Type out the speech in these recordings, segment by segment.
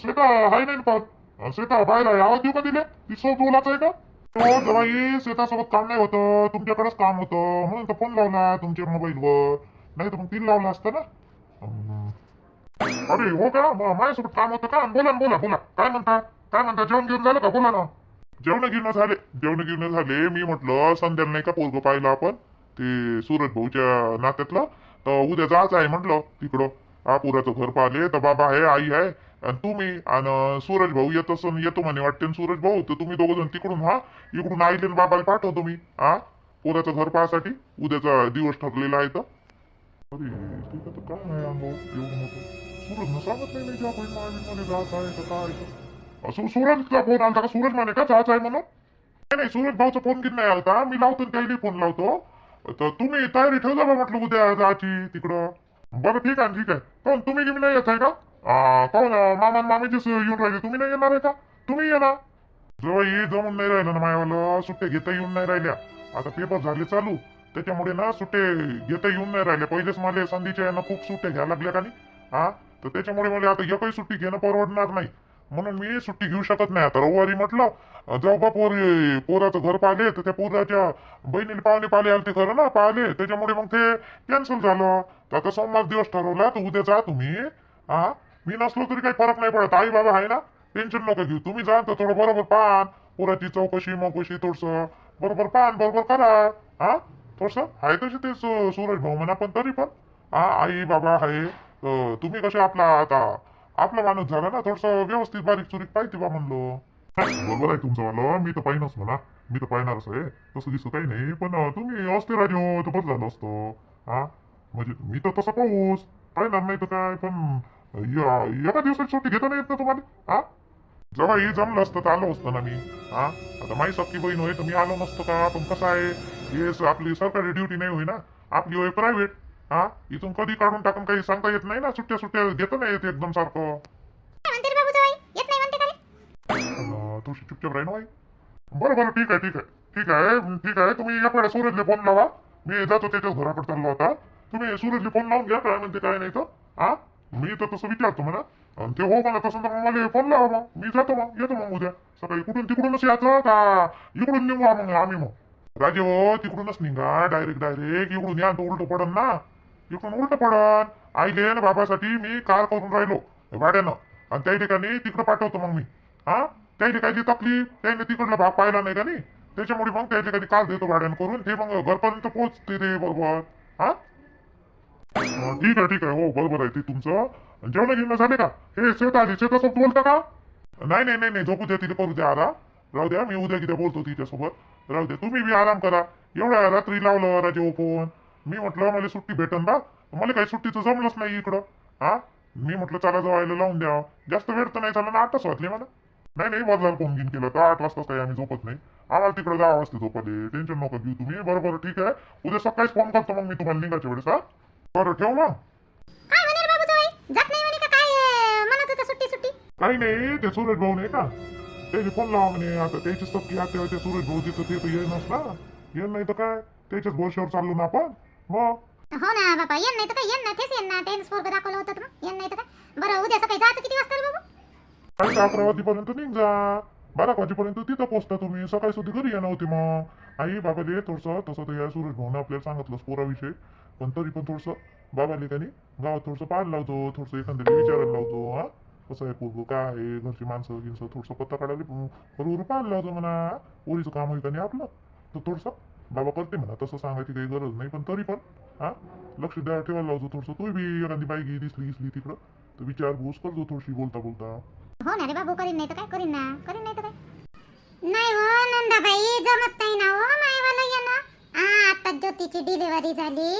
श्वेता हाय नाही पाहत. पण श्वेता आवाज देऊ का तिला ती बोलायचं आहे का? हो जवाई श्वेतासोबत काम नाही होतं तुमच्याकडेच काम होतं. म्हणून तर फोन लावला तुमच्या मोबाईलवर नाही तर मग तीन लावला असता ना? अरे हो का? माझ्यासोबत काम होतं का? बोला ना बोला बोला. काय म्हणता? काय म्हणता? जेवण घेऊन झालं का? बोला ना. जेवण घेऊन झाले जेवण घेऊन झाले. मी म्हटलं संध्याला नाही का पोरग पाहिलं आपण? ते सूरज भाऊच्या नात्यातलं. तर उद्या जायचं आहे म्हटलं तिकडं. हा पुराचं घर पाहिले. तर बाबा आहे आई आहे. आणि तुम्ही आणि सूरज भाऊ येत असं येतो म्हणे वाटते सूरज भाऊ तर तुम्ही दोघं जण तिकडून हा इकडून आईले बाबाला पाठवतो मी हा? पोराचं घर पाहासाठी उद्याचा दिवस ठरलेला आहे तर. अरे ठीक आहे तर काय नाही अनुभव एवढं मोठं. सूरज न सांगत नाही ज्या बहीण जात आहे तर काय असं सूरजचा फोन आलता का? सूरज म्हणे का जायचं आहे म्हणून? नाही नाही सूरज भाऊचा फोन किती नाही आलता. मी लावतो आणि त्याला फोन लावतो. तर तुम्ही तयारी ठेवजा बा म्हटलं उद्या जायची तिकडं. बरं ठीक आहे ठीक आहे. पण तुम्ही घेऊन नाही येत आहे का? आ, कोण अं, मामा मामीचीच येऊन राहिले तुम्ही नाही येणार आहे का तुम्ही येणार जेव्हा हे जमून नाही राहिलं ना मायावाला सुट्ट्या घेता येऊन नाही राहिल्या आता पेपर झाले चालू त्याच्यामुळे ना सुट्टे घेता येऊन नाही राहिले पहिलेच मला संधीच्या यानं खूप सुट्ट्या घ्यायला लागल्या का नाही हा तर त्याच्यामुळे मला आता एकही सुट्टी घेणं परवडणार नाही म्हणून मी सुट्टी घेऊ शकत नाही आता रविवारी म्हटलं अं, जाऊ बा पोर पोराचं घर पाहिले तर त्या पोराच्या बहिणीला पाहुणे पाहिले आले ते खरं ना पाहिले त्याच्यामुळे मग ते कॅन्सल झालं तर आता सोमवार दिवस ठरवला तर उद्या जा तुम्ही हा मी नसलो तरी काही फरक नाही पडत. आई बाबा आहे ना? टेन्शन नका घेऊ. तुम्ही जा तर थोडं बरोबर पान पोराची चौकशी मौकशी थोडस बरोबर पान बरोबर करा. हा? थोडस आहे तशी ते सूरज भाऊ म्हणा पण तरी पण. हा आई बाबा आहे तुम्ही कसे आपला आता? आपला माणूस झाला ना थोडस व्यवस्थित बारीक चुरीक पाहिजे बा म्हणलो. बरोबर आहे तुमचं म्हणलं. मी तर पाहिनच म्हणा. मी तर पाहणारच आहे. तसं दिसत काही नाही पण तुम्ही असते राजो हो, तर बरं झालं असतं. हा? म्हणजे मी तर तसा पाहूस पाहणार नाही तर काय पण या- एका दिवसाची सुट्टी घेता नाही येत ना तुम्हाला? हा? जेव्हा हे जमलं असतं तर आलो असतं ना मी. हा? आता माझी सक्की बहीण होय तर मी आलो नसतो का? पण कसं आहे? हे आपली सरकारी ड्युटी नाही होई ना? आपली होय प्रायव्हेट हा? इथून कधी काढून टाकून काही सांगता येत नाही ना? सुट्ट्या सुट्ट्या घेता नाही येत एकदम सारखं. थोडीशी चुपचाप राही ना बाई. बरं बरं ठीक आहे ठीक आहे. ठीक आहे ठीक आहे. तुम्ही याकडे सूरजले फोन लावा. मी जातो त्याच्याच घराकडे चाललो होता तुम्ही सूरजले फोन लावून घ्या काय म्हणते काय नाही तर. हा? मी तर तसं विचारतो म्हणा आणि ते हो म्हणत तसं तर मग मला फोन लावा मग. मी जातो मग. येतो मग उद्या. सकाळी कुठून तिकडूनच यायचं का? इकडून निघू मग आम्ही मग. राजे हो तिकडूनच निघा. डायरेक्ट डायरेक्ट इकडून या तर उलट पडन ना. इकडून उलट पडन. आईले ना बाबासाठी मी कार करून राहिलो. भाड्यानं. आणि त्या ठिकाणी तिकडं पाठवतो मग मी. हा? त्या ठिकाणी तकलीफ त्याने तिकडला भाग पाहिला नाही का नाही? त्याच्यामुळे मग त्या ठिकाणी काल देतो भाड्यानं करून. ते मग घरपर्यंत पोहोचते ते बरोबर. हा? अं, ठीक आहे ठीक आहे. हो बरोबर आहे ते तुमचं. जेवण घेणं झाले का? हे शेत आली शेतासोबत बोलता का? नाही नाही नाही नाही झोपू द्या तिथे करू द्या आराम. राहू द्या मी उद्या किती बोलतो तिच्यासोबत. राहू द्या तुम्ही बी आराम करा. एवढ्या रात्री लावलं राजे फोन मी म्हटलं मला सुट्टी भेटन बा. मला काही सुट्टीचं जमलंच नाही इकडं. हा? मी म्हटलं चला जवायला लावून द्या. जास्त वेळ तर नाही झाला ना आठच वाजले मला. नाही नाही बदलायला फोन घेऊन केलं. तर आठ वाजता काही आम्ही झोपत नाही. आम्हाला तिकडे दहा वाजता झोपले टेन्शन नको घेऊ तुम्ही. बरोबर ठीक आहे. उद्या सकाळीच फोन करतो मग मी तुम्हाला निघायच्या वेळेस हा? बरं ठेव मग काय म्हणे रे बाबू जावई जात नाही म्हणे का काय अं, म्हणत होता सुट्टी सुट्टी? काही नाही ते सूरज भाऊ नाही का? त्याचे फोन लावा म्हणे आता त्याची सक्की आते होते सूरज भाऊ तिथं ते तर येणच ना येण नाही तर काय? त्याच्याच भरोश्यावर चाललो ना आपण. मग? हो ना बाबा येन नाही तर काय? येन ना तेच येन ना तेच पोरग दाखवलं होतं तर मग. येन नाही तर काय? बरं उद्या सकाळी जायचं किती वाजता रे बाबू? काही अकरा वाजेपर्यंत निघ जा. बारा वाजेपर्यंत तिथं पोहोचता तुम्ही. सकाळी सुद्धा घरी येणं होते मग. आई बाबा दे थोडंसं तसं तर या सूरज भाऊनं आपल्याला सांगितलं पोराविषयी. पण तरी पण थोडंसं बाबाले त्यांनी गावात थोडंसं पाहायला लावतो थोडंसं एखाद्याला विचारायला लावतो हा? कसं आहे पोरगं काय आहे? घरची माणसं गिणसं थोडंसं पत्ता काढायला बरोबर पाहायला लावतो म्हणा. ओरीचं काम होईल का नाही आपलं? तर थोडंसं बाबा करते म्हणा. तसं सांगायची काही गरज नाही पण तरी पण हा? लक्ष द्या ठेवायला लावतो थोडंसं. तू बी एखादी बाई दिसली दिसली तिकडं तर विचारभूस करतो थोडीशी बोलता बोलता हो ना रे बाबू करीन नाही तर काय? करीन ना. करीन नाही तर काय? नाही हो नंदाबाई जमत नाही ना हो मायवाला येणं. आ आता ज्योतीची डिलिव्हरी झाली.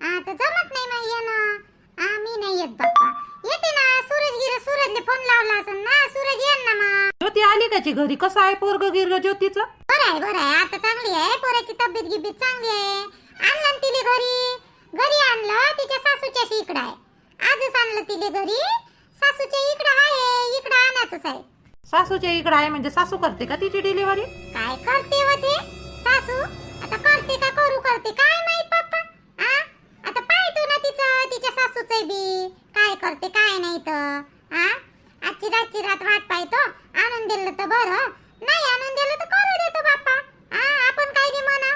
आता जमत नाही माई येणं आ मी नाही येत बाप्पा. येते ना सूरज गिर सूरजने फोन लावला असेल ना. सूरज येईन ना मग ज्योती आली त्याची घरी. कसं आहे पोरग गिरग ज्योतीचं? बरं आहे बरं आहे. आता चांगली आहे. पोराची तब्येत गिब्येत चांगली आहे. आणलं ना तिले घरी. घरी आणलं तिच्या सासूच्या इकडं आहे. आजच आणलं तिले घरी. सासूच्या इकडं आहे इकडं आणायचंच आहे. सासूच्या इकडं आहे म्हणजे सासू करते का तिची डिलिव्हरी काय करते होते सासू आता करते का करू करते? काय माहीत पप्पा आ आता पाहतो बी. काय करते काय नाही तर आ? आजची रातची रात वाट पाहतो. आणून दिलं तर बरं. नाही आणून दिलं तर करू देतो बाप्पा. हा आपण काय बी म्हणा.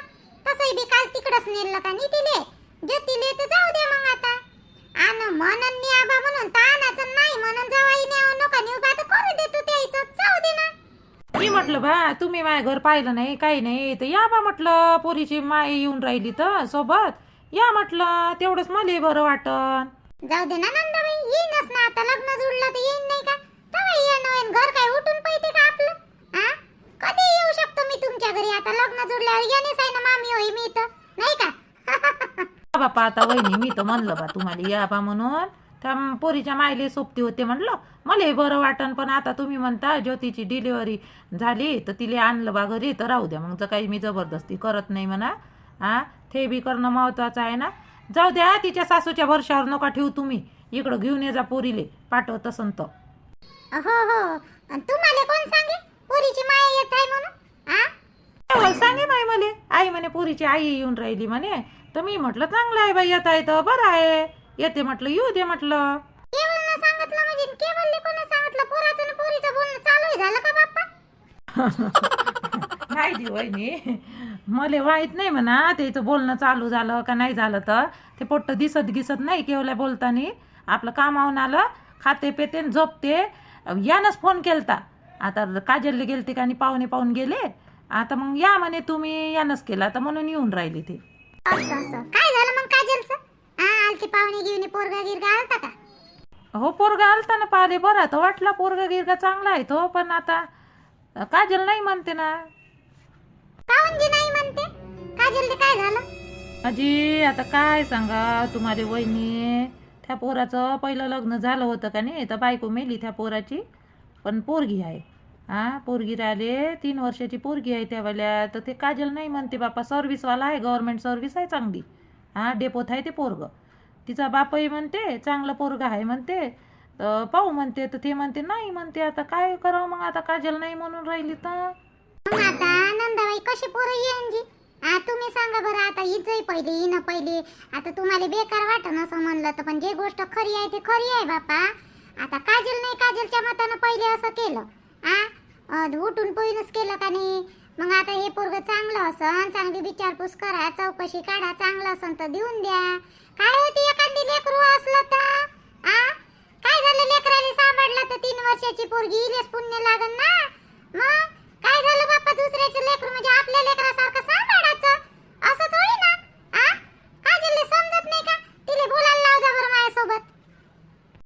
तसंही बी काल तिकडच नेलं का नितीले? जे तिले तर जाऊ दे मग आता. आण म्हणून नी आबा म्हणून तानाचं नाही म्हणून जवाई नेऊ नका नेऊ का तर करू देतो त्याचं जाऊ दे ना. मी म्हटलं बा तुम्ही माझ्या घर पाहिलं नाही काही नाही तर या बा म्हटलं पोरीची माय येऊन राहिली तर सोबत. या म्हटलं तेवढंच मला बरं वाटन. जाऊ दे ना नंदाबाई येईनच ना आता लग्न जुळलं तर येईन नाही का? तेव्हा येईन होईन घर काय उठून पाहिजे का आपलं? हा कधी येऊ शकतो मी तुमच्या घरी आता? लग्न जुळल्यावर येणेच आहे ना मामी होई मी तर. नाही का? हा बापा आता वहिनी मी तर म्हणलं बा तुम्हाला या बा म्हणून. त्या पोरीच्या मायले सोबती होते म्हणलं. मला बरं वाटन पण आता तुम्ही म्हणता ज्योतीची डिलिव्हरी झाली तर तिला आणलं बा घरी तर राहू द्या. मग जर काही मी जबरदस्ती करत नाही म्हणा. हा? ते बी करणं महत्वाचं आहे ना? जाऊ द्या तिच्या सासूच्या भरशावर नका ठेवू तुम्ही. इकडं घेऊन ये जा पोरीले. पाठवत असन तर. हो हो. अन तुम्हाला कोण सांगे? पोरीची माया येत आहे म्हणून? तेव्हा सांगे माय मले. आई म्हणे पोरीची आई येऊन राहिली म्हणे. तर मी म्हटलं चांगलं आहे बाई येत आहे तर बरं आहे. येते म्हटलं येऊ दे म्हटलं. सांगितलं म्हणजे केवलने कोणी सांगितलं पोराचं आणि पोरीचं बोलणं चालू आहे झालं का बाप्पा? नाही दी वहिनी? मला माहीत नाही म्हणा त्याचं बोलणं चालू झालं का नाही झालं तर. ते पोट्ट दिसत दिसत नाही केवल्या बोलतानी. आपलं कामावून आलं खाते पेते झोपते. यानंच फोन केलता. आता काजलले गेलते का आणि पाहुणे पाहून गेले. आता मग या म्हणे तुम्ही यानंच केला. तर म्हणून येऊन राहिली ते. काय झालं मग काजलचं? पाहुणे घेऊन पोरगा गिरगा आलता का? हो पोरगा आलता ना पाहिले बरं तर वाटला पोरगा गिरगा चांगला आहे तो पण आता काजल नाही म्हणते ना. नाही म्हणते. काजलने काय झालं? अजी आता काय सांगा? तुम्हाला वहिनी त्या पोराचं पहिलं लग्न झालं होतं का नाही? तर बायको मेली त्या पोराची. पण पोरगी आहे. हा पोरगी राहिले तीन वर्षाची पोरगी आहे त्यावेळेला तर ते काजल नाही म्हणते बापा सर्व्हिसवाला आहे गव्हर्नमेंट सर्व्हिस आहे चांगली. हा डेपोत आहे ते पोरगं. तिचा बापही म्हणते चांगलं पोरगं आहे म्हणते. तर पाहू म्हणते तर ते म्हणते नाही म्हणते आता काय करावं मग? आता काजल नाही म्हणून राहिली तर? मग कशी पोरं येईन जी तुम्ही सांगा बरं आता हिचंही पहिले हिनं पहिले. आता तुम्हाला बेकार वाटन असं म्हणलं तर पण जे गोष्ट खरी आहे ते खरी आहे बापा आता काजल नाही काजलच्या मतानं पहिले असं केलं. आ? उठून पोईनच केलं का नाही? मग आता हे पोरग चांगलं असन चांगली विचारपूस करा चौकशी काढा चांगलं असन तर देऊन द्या. काय होती एखादी लेकरू असलं तर? आ? काय झालं लेकराने सांभाळलं तर तीन वर्षाची पोरगी इलेस पुण्य लागन ना? मग? काय झालं बाप्पा? दुसऱ्याचे लेकर म्हणजे आपल्या लेकरासारखं सांभाळायचं? असं थोडी ना? आ? काजलले समजत नाही का? तिले बोलायला लाव जा बरं माझ्यासोबत.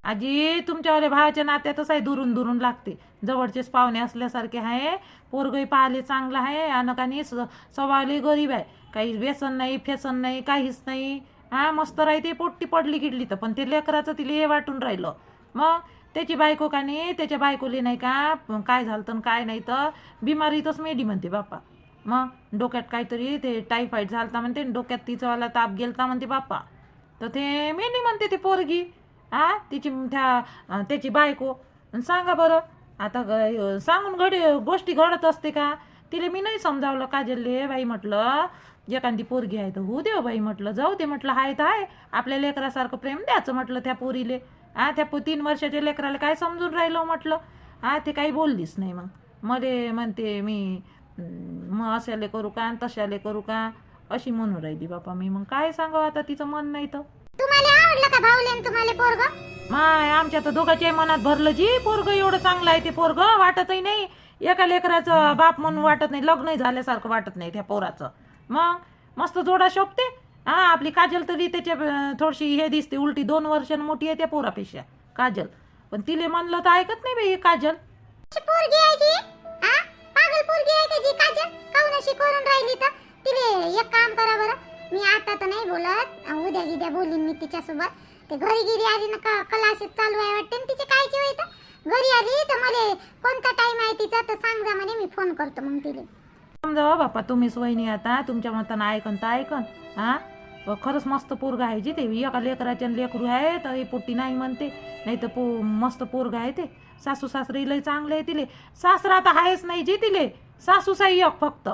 आजी तुमच्यावाल्या भावाच्या नात्यातच आहे दुरून दुरून लागते. जवळचेच पाहुणे असल्यासारखे आहे पोरगही पाहिले चांगलं आहे आणि काही सवाले गरीब आहे. काही व्यसन नाही फेसन नाही काहीच नाही. हा मस्त राहते पोट्टी पडली किडली तर. पण ते लेकराचं तिला हे वाटून राहिलं. मग? त्याची बायको का नाही? त्याच्या बायकोले नाही का? काय झालं तर काय नाही तर बिमारीतच मेडी म्हणते बाप्पा. मग डोक्यात काहीतरी ते टायफॉईड झालता म्हणते आणि डोक्यात तिचावाला ताप गेलता म्हणते बाप्पा. तर ते मेली म्हणते ती पोरगी. हा तिची त्या त्याची बायको. सांगा बरं आता ग- सांगून घडी गोष्टी घडत असते का? तिला मी नाही समजावलं काजलले. बाई म्हटलं एखादी पोरगी आहे तर होऊ दे हो बाई म्हटलं. जाऊ दे म्हटलं हाय तर आहे आपल्या लेकरासारखं प्रेम द्यायचं म्हटलं त्या पोरीले. हा त्या पो तीन वर्षाच्या लेकराला काय समजून राहिलो म्हटलं? हा ते काही बोललीच नाही मग. मध्ये म्हणते मी मग अशाले करू का आणि तशाले करू का? अशी म्हणून राहिली बापा मी. मग काय सांगावं आता तिचं मन नाही तर? तुम्हाला आवडलं का भाऊलेन तुम्हाला पोरग? माय आमच्या तर दोघांच्या मनात भरलं जी पोरग एवढं चांगलं आहे ते पोरग वाटतही नाही. एका लेकराचं बाप म्हणून वाटत नाही लग्नही झाल्यासारखं वाटत नाही त्या पोराचं. मग मस्त जोडा शोभते? हा आपली काजल तरी त्याच्या थोडीशी हे दिसते उलटी दोन वर्षांनी मोठी आहे त्या पोरापेक्षा काजल. पण तिले म्हणलं तर ऐकत नाही बाई ही काजल. पोरगी आहे की आ पागल पोरगी आहे का जी काजल? काऊन अशी करून राहिली तर? तिले एक काम करा बरं. मी आता तर नाही बोलत. उद्या गिद्या बोलीन मी तिच्यासोबत. ते घरी गिरी आली ना का क्लासेस चालू आहे वाटते ना तिचे कायची होय तर? घरी आली तर मला कोणता टाइम आहे तिचा? तर सांग जा म्हणे मी फोन करतो मग तिला. समजा हो बापा तुम्हीच वहिनी आता. तुमच्या मतानं ऐकन तर ऐकन हा? खरंच मस्त पोरग आहे जी ते एका लेकराच्या लेकरू आहे तर ही पोट्टी नाही म्हणते. नाही तर पो मस्त पोरग आहे ते. सासू सासरे लय चांगले आहे तिले. सासरा तर आहेच नाही जी तिले. सासू साई एक फक्त.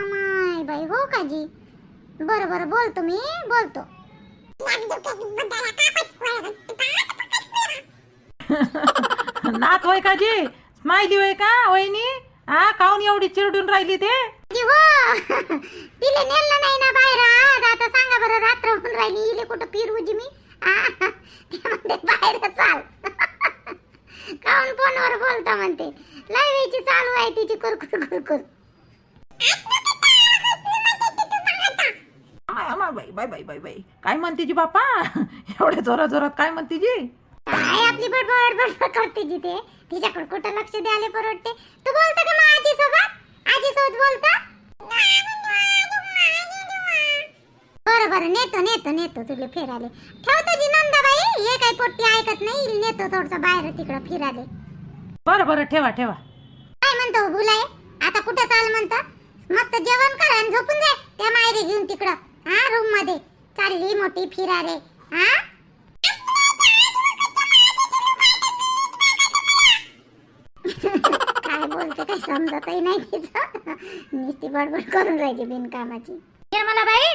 माय बाई हो का जी बरं बरं बोलतो मी बोलतो. नात होय का जी स्माइली होय का वहिनी? हा काऊन एवढी चिरडून राहिली ते? जी हो? तिले नेलं नाही ना बाहेर. आज आता सांगा बरं रात्र होऊन राहिली. इले कुठं फिरू जी मी? बाहेर चाल. काऊन फोनवर बोलता म्हणते. लाईव्हची चालू आहे तिची कुरकुर कुरकुर. बाई बाई बाई बाई. काय म्हणते जी बापा? एवढ्या जोरात जोरात काय म्हणते जी? काय आपली बडबड बडबड करते जिथे तिच्याकडे कुठं लक्ष द्यायला परवडते? तू बोलता का मग आजी सोबत आजी सोबत बोलता? बरं बरं नेतो नेतो नेतो तुला फिराले ठेवतो जी नंदाबाई हे काही पोट्टी ऐकत नाही नेतो थोडस बाहेर तिकडं फिराले बरं बरं ठेवा ठेवा. काय म्हणतो बुलाय आता कुठं चाल म्हणतो? मस्त जेवण कर आणि झोपून जाय त्या मायरे घेऊन तिकडं हा रूममध्ये. चालली मोठी फिराले हा? समजतही नाही तिचं. नुसती बडबड करून राहिली बिनकामाची. निर्मला बाई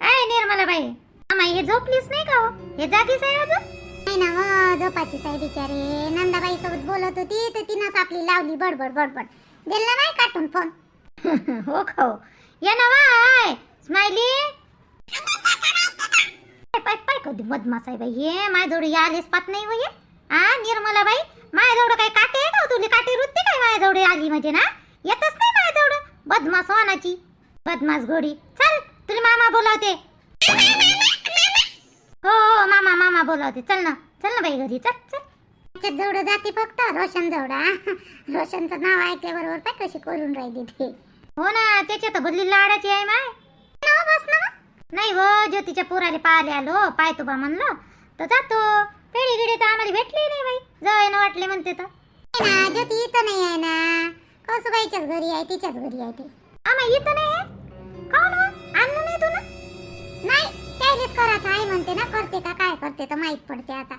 आहे निर्मला बाई आम्हा हे झोपलीच नाही का हो? हे जागीच आहे अजून? नाही ना हो झोपाची साई बिचारे. नंदाबाई सोबत बोलत होती तर तिनंच आपली लावली बडबड बडबड. दिला नाही काटून फोन. हो का हो? या ना वाय स्माइली! पाय पाय कधी आहे बाई हे माझ्याजवळ या आलीच पात नाही हो हे. आ निर्मला बाई माझ्याजवळ काही काटे आहे का तुला. काटे रुत्ती काय माझ्याजवळ? आली म्हणजे ना? येतच नाही माझ्याजवळ. बदमाश वानाची. बदमाश घोडी. चल तुला मामा बोलावते. हो हो मामा मामा बोलावते. चल ना. चल ना बाई घरी. चल चल. त्याच्यात जवळ जाते फक्त. रोशन जवळा रोशनचं नाव ऐकल्याबरोबर पाय कशी करून राहिली ते. हो ना त्याच्यात बदली लाडाची आहे माय. बस ना. नाही हो ज्योतीच्या पोराले पाहिले आलो. पाय तुबा म्हणलं. तर जातो. पेढी गिडी तर आम्हाला भेटली नाही बाई. जवळ वाटले म्हणते तर. ना ज्योती इथं नाही आहे ना. कौसुबाईच्याच घरी आहे तिच्याच घरी आहे ते. आम्हा इथं नाही आहे? काऊन हो? आणलं नाही तू ना? नाही त्यालेच करायचं आहे म्हणते ना. करते का काय करते तर माहीत पडते आता.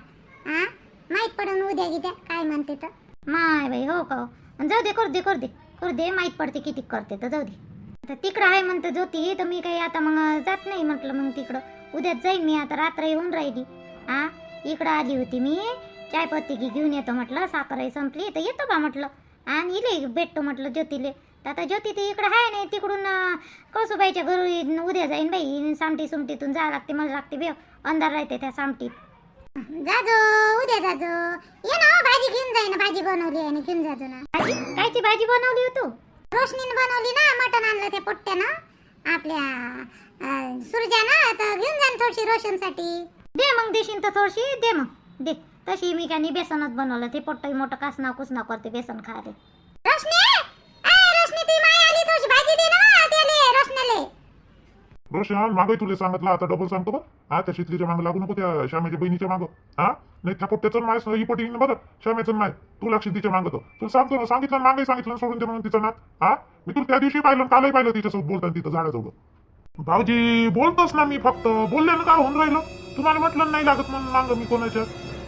हा माहीत पडून उद्या गिद्या काय म्हणते तर. माय बाई हो का हो. जाऊ दे कर दे कर दे. कर दे माहीत पडते किती करते तर जाऊ दे. आता तिकडं आहे म्हणते ज्योती तर मी काही आता मग जात नाही म्हटलं मग तिकडं. उद्याच जाईन मी आता रात्र येऊन राहिली. हा इकडं आली होती मी. चायपत्ती की घेऊन येतो म्हटलं. साखरही संपली. तर येतो बा म्हटलं. आणि इले भेटतो म्हटलं ज्योतीले. तर आता ज्योती ते इकडं आहे नाही. तिकडून कौसुबाईच्या घरी उद्या जाईन बाई. सामटी सुमटीतून जा लागते. मला लागते बेव अंधार राहते त्या सामटीत. जाजो उद्या जाजो. ये ना भाजी घेऊन जाईन भाजी बनवली आहे घेऊन जाजो ना भाजी? कायची भाजी बनवली हो तू? रोशनीने बनवली ना. मटण आणलं त्या पोट्ट्यानं. आपल्या सुरजानं तर घेऊन जाईन थोडीशी रोशनसाठी. दे मग देशील तर थोडीशी दे मग. दे. तशी मी काही बेसनच बनवलं ते पोट्ट मोठं कासना कुसना करते बेसन खायला. ना रोशन मागे तुला सांगितलं आता डबल सांगतो बघ हा त्या शितलीच्या मागं लागू नको त्या श्यामेच्या बहिणीच्या मागं. हा? नाही त्या पोट्ट्याचं माय ही पोटी येईन बरं श्यामेचं माय. तू लक्ष तिच्या मागतो तुला सांगतो ना सांगितलं मागे सांगितलं सोडून दे म्हणून तिचं नात. हा? मी तुला त्या दिवशी पाहिलं कालही पाहिलं तिच्यासोबत बोलताना तिथं झाडाजवळ. भाऊजी बोलतोच ना मी फक्त. बोलले ना काय होऊन राहिलं? तुम्हाला म्हटलं नाही लागत म्हणून मागं मी कोणाच्या?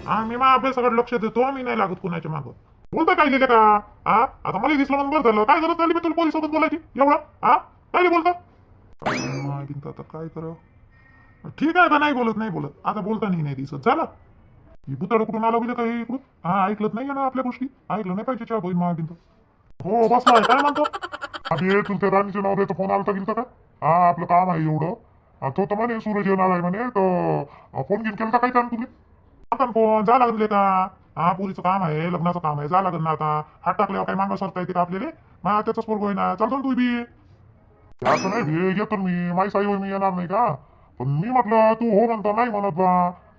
हा मी माझ्या अभ्यासाकडे लक्ष देतो मी नाही लागत कोणाच्या मागं. बोलता काय लिहिले का? हा आता मला दिसलं म्हणून बरं झालं. काय गरज झाली मी तुला पोलिसोबत बोलायची? एवढं? हा? काय बोलता? आता काय करावं? ठीक आहे आता नाही बोलत नाही बोलत. आता बोलता नाही नाही दिसत. झालं? ही बुताड कुठून आलं गेलं काही इकडून? हा ऐकलत नाही ना आपल्या गोष्टी. ऐकलं नाही पाहिजे चहा बहीण माय हो बसला काय म्हणतो? अरे तुला राणीच्या नवऱ्याचा फोन आलता गेलता का? हा आपलं काम आहे एवढं. तो तर म्हणे सूरज येणार आहे म्हणे तर फोन घेऊन केलता काय काम तुला आता फोन जा लागले का हा पुरीचं काम आहे लग्नाचं काम आहे जा लागेल ना आता. हात टाकल्यावर काही मागं सरता येते का आपल्याला? मग त्याचाच पोरगो आहे ना चालतो ना तू बी. असं नाही भे येतो मी माझी साई मी येणार नाही का? पण मी म्हटलं तू हो म्हणतो नाही म्हणत बा.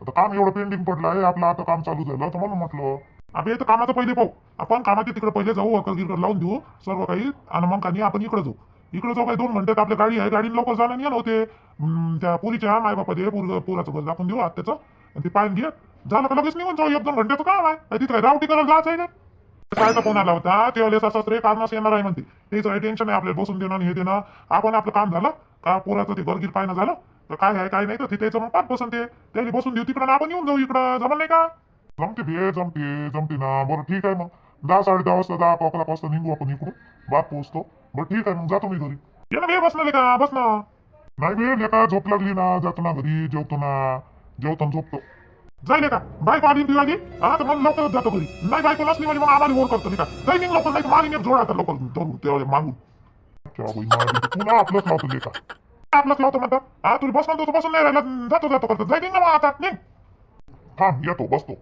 आता काम एवढं पेंडिंग पडलं आहे आपलं आता काम चालू झालं तर म्हणून म्हटलं. अबे तर कामाचं पहिले पाहू. आपण कामाच्या तिकडे पहिले जाऊ अकल गिरकर लावून देऊ सर्व काही. आणि मग काही आपण इकडे जाऊ. इकडे जो काही दोन म्हणतात आपल्या गाडी आहे गाडी लवकर जाणं नाही होते. त्या पुरीच्या माय बापा दे पोर पोराचं घर दाखवून देऊ आत्याचं. आणि ते पायन घे झालं का लगेच निघून जाऊ? एक दोन घंट्याचं काम आहे. तिथे रावटी करायला जायचं आहे ना काय फोन आला होता. तेव्हा असं रे कामास येणार आहे म्हणते. तेच काही टेन्शन आहे आपल्याला बसून देणं आणि हे देणं. आपण आपलं काम झालं का? पोराचं ते गरगीर पायनं झालं? तर काय आहे काय नाही तर तिथे मग पाच बसून ते. त्याने बसून देऊ तिकडं आपण येऊन जाऊ इकडं. जमल नाही का? जमते भे जमते जमते ना. बरं ठीक आहे मग. दहा साडे दहा वाजता दहा अकरा वाजता निघू आपण इकडून. बाप पोहोचतो बरं ठीक आहे मग जातो मी घरी. ये ना भे बसणार का बस ना. नाही भे लेका झोप लागली ना. जातो ना घरी जेवतो ना. जेवतो आणि झोपतो. जाय का बायको आली तुला आली हा तर मग लवकरच जातो घरी. नाही बायको नसली म्हणजे मग आम्हाला ओर करतो नाही का जाईल निघ लवकर नाही तर जोडा तर जोड लवकर. धरून ते मागून. पुन्हा आपलंच लावतो लेका. आपलंच लावतो म्हणतात हा तुला बस तू बसून नाही राहिला. जातो जातो करतो. जाय निघ ना मग आता निघ. येतो बसतो.